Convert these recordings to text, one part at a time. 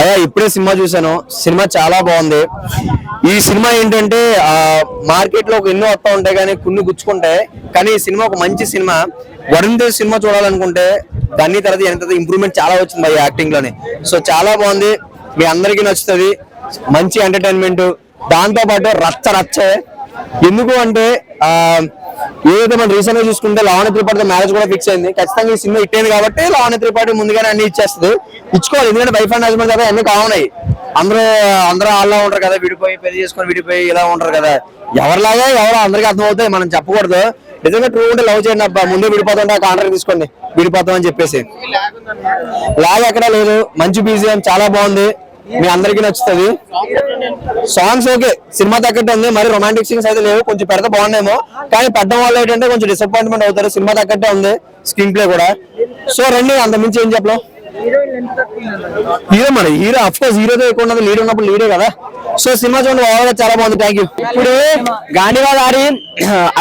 అయ్యా ఇప్పుడే సినిమా చూశాను. సినిమా చాలా బాగుంది. ఈ సినిమా ఏంటంటే మార్కెట్లో ఒక ఎన్నో వస్తా ఉంటాయి కానీ కొన్ని గుచ్చుకుంటాయి. కానీ ఈ సినిమా ఒక మంచి సినిమా. వరుణ్ దేవ్ సినిమా చూడాలనుకుంటే దాన్ని తర్వాత ఎంత ఇంప్రూవ్మెంట్ చాలా వచ్చింది ఈ యాక్టింగ్లోనే సో చాలా బాగుంది. మీ అందరికీ నచ్చుతుంది. మంచి ఎంటర్టైన్మెంట్ దాంతో పాటు రచ్చ రచ్చే ఎందుకు అంటే ఆ ఏదైతే మనం రీసెంట్గా చూసుకుంటే లావణ్య త్రిపాఠితో మ్యారేజ్ కూడా ఫిక్స్ అయింది. ఖచ్చితంగా ఈ సినిమా అయింది కాబట్టి లావణ్య త్రిపాఠి ముందుగానే అన్ని ఇచ్చేస్తుంది. ఇచ్చుకోవాలి ఎందుకంటే వైఫ్ అండ్ హస్బెండ్ కదా అన్ని కావున్నాయి అందరూ అందరూ అలా ఉంటారు కదా విడిపోయి పెళ్ళి చేసుకొని విడిపోయి ఇలా ఉంటారు కదా. ఎవరిలాగా ఎవరో అందరికీ అర్థమవుతాయి మనం చెప్పకూడదు. నిజంగా ట్రూ ఉంటే లవ్ చేయండి అబ్బా. ముందే విడిపోతుంటే కాంట్రాక్ట్ తీసుకోండి. విడిపోతాం అని చెప్పేసి. లాగ్ ఎక్కడా లేదు. మంచి బీజిఎం చాలా బాగుంది. మీ అందరికీ నచ్చుతుంది. సాంగ్స్ ఓకే సినిమా తగ్గట్టు ఉంది మరి రొమాంటిక్ సీన్స్ అయితే లేవు కొంచెం పెడితే బాగున్నాయేమో కానీ పెట్టడం వల్ల ఏంటంటే కొంచెం డిసప్పాయింట్మెంట్ అవుతారు సినిమా తగ్గట్టే ఉంది స్క్రీన్ ప్లే కూడా. సో రండి అంత మించి ఏం చెప్పలేం. హీరో మరి హీరో అఫ్ కోర్స్ హీరోతో ఎక్కువ ఉన్నది లీడ్ ఉన్నప్పుడు లీడే కదా. సో సినిమా చూడండి చాలా బాగుంది థ్యాంక్ యూ ఇప్పుడు గాంధీవాద గారి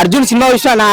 అర్జున్ సినిమా విషయాన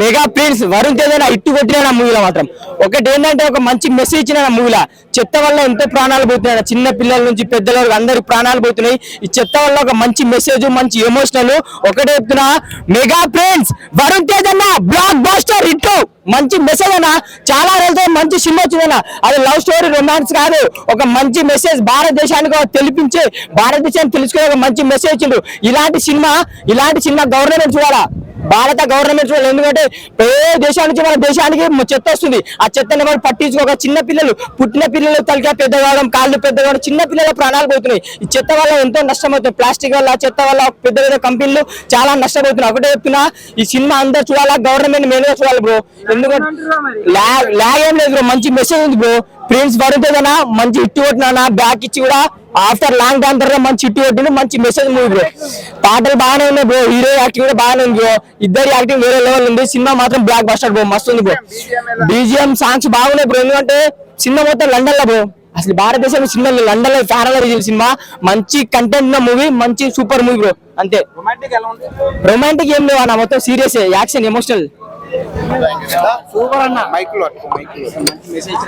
మెగా ప్రిన్స్ వరుణ్ తేజ్ అయినా ఇట్టు కొట్టిన మూవీలో మాత్రం. ఒకటి ఏంటంటే ఒక మంచి మెసేజ్ ఇచ్చిన మూవీలో. చెత్త వల్ల ఎంతో ప్రాణాలు పోతున్నాయి. చిన్న పిల్లల నుంచి పెద్దల వరకు అందరి ప్రాణాలు పోతున్నాయి. ఈ చెత్త వల్ల ఒక మంచి మెసేజ్ మంచి ఎమోషనల్ ఒకటే చెప్తున్నా. మెగా ప్రిన్స్ వరుణ్ తేజ్ అన్న బ్లాక్ బాస్టర్ ఇట్టు మంచి మెసేజ్ అన్న. చాలా రోజులతో మంచి సినిమా వచ్చిందన్న. అది లవ్ స్టోరీ రొమాన్స్ కాదు. ఒక మంచి మెసేజ్ భారతదేశానికి తెలిపించే భారతదేశాన్ని తెలుసుకునే ఒక మంచి మెసేజ్ ఇచ్చిండు. ఇలాంటి సినిమా ఇలాంటి సినిమా గవర్నమెంట్ చూడాలా? భారత గవర్నమెంట్ చూడాలి ఎందుకంటే ఏ దేశాల నుంచి మన దేశానికి చెత్త వస్తుంది. ఆ చెత్తని మనం పట్టించుకోక చిన్న పిల్లలు పుట్టిన పిల్లలు తలకా పెద్ద కావడం కాళ్ళు పెద్ద కావడం చిన్న పిల్లల ప్రాణాలు పోతున్నాయి. ఈ చెత్త వల్ల ఎంతో నష్టం అవుతుంది ప్లాస్టిక్ వల్ల చెత్త వల్ల పెద్ద పెద్ద కంపెనీలు చాలా నష్టపోతున్నాయి ఒకటే చెప్తున్నా ఈ సినిమా అందరు చూడాలా? గవర్నమెంట్ మేనేజ్ చూడాలి బ్రో. ఎందుకంటే ల్యాగ్ ఏం లేదు బ్రో. మంచి మెసేజ్ ఉంది బ్రో. ప్రిన్స్ పడుతుందనా మంచి ఇట్టు కొట్టినా బ్యాక్ ఇచ్చి కూడా ఆఫ్టర్ లాంగ్ టైం తర్వాత మంచి ఇట్టు కొట్టిన మంచి మెసేజ్ మూవీ బ్రో. పాటలు బాగానే ఉన్నాయి బ్రో హీరో యాక్టింగ్ కూడా బాగానే ఉంది బ్రో ఇద్దరు యాక్టింగ్ వేరే లెవెల్ ఉంది. సినిమా మాత్రం బ్లాక్ బస్టర్ బ్రో మస్తు ఉంది బ్రో బీజిఎం సాంగ్స్ బాగున్నాయి బ్రో ఎందుకంటే సినిమా మొత్తం లండన్లో బ్రో అసలు భారతదేశం సినిమా లండన్లో ఫారెన్లో సినిమా. మంచి కంటెంట్ ఉన్న మూవీ మంచి సూపర్ మూవీ బ్రో అంతే. రొమాంటిక్ ఏం లేవు అన్న? మొత్తం సీరియస్ యాక్షన్ ఎమోషనల్ సూపర్ అన్న. మైక్లో మెసేజ్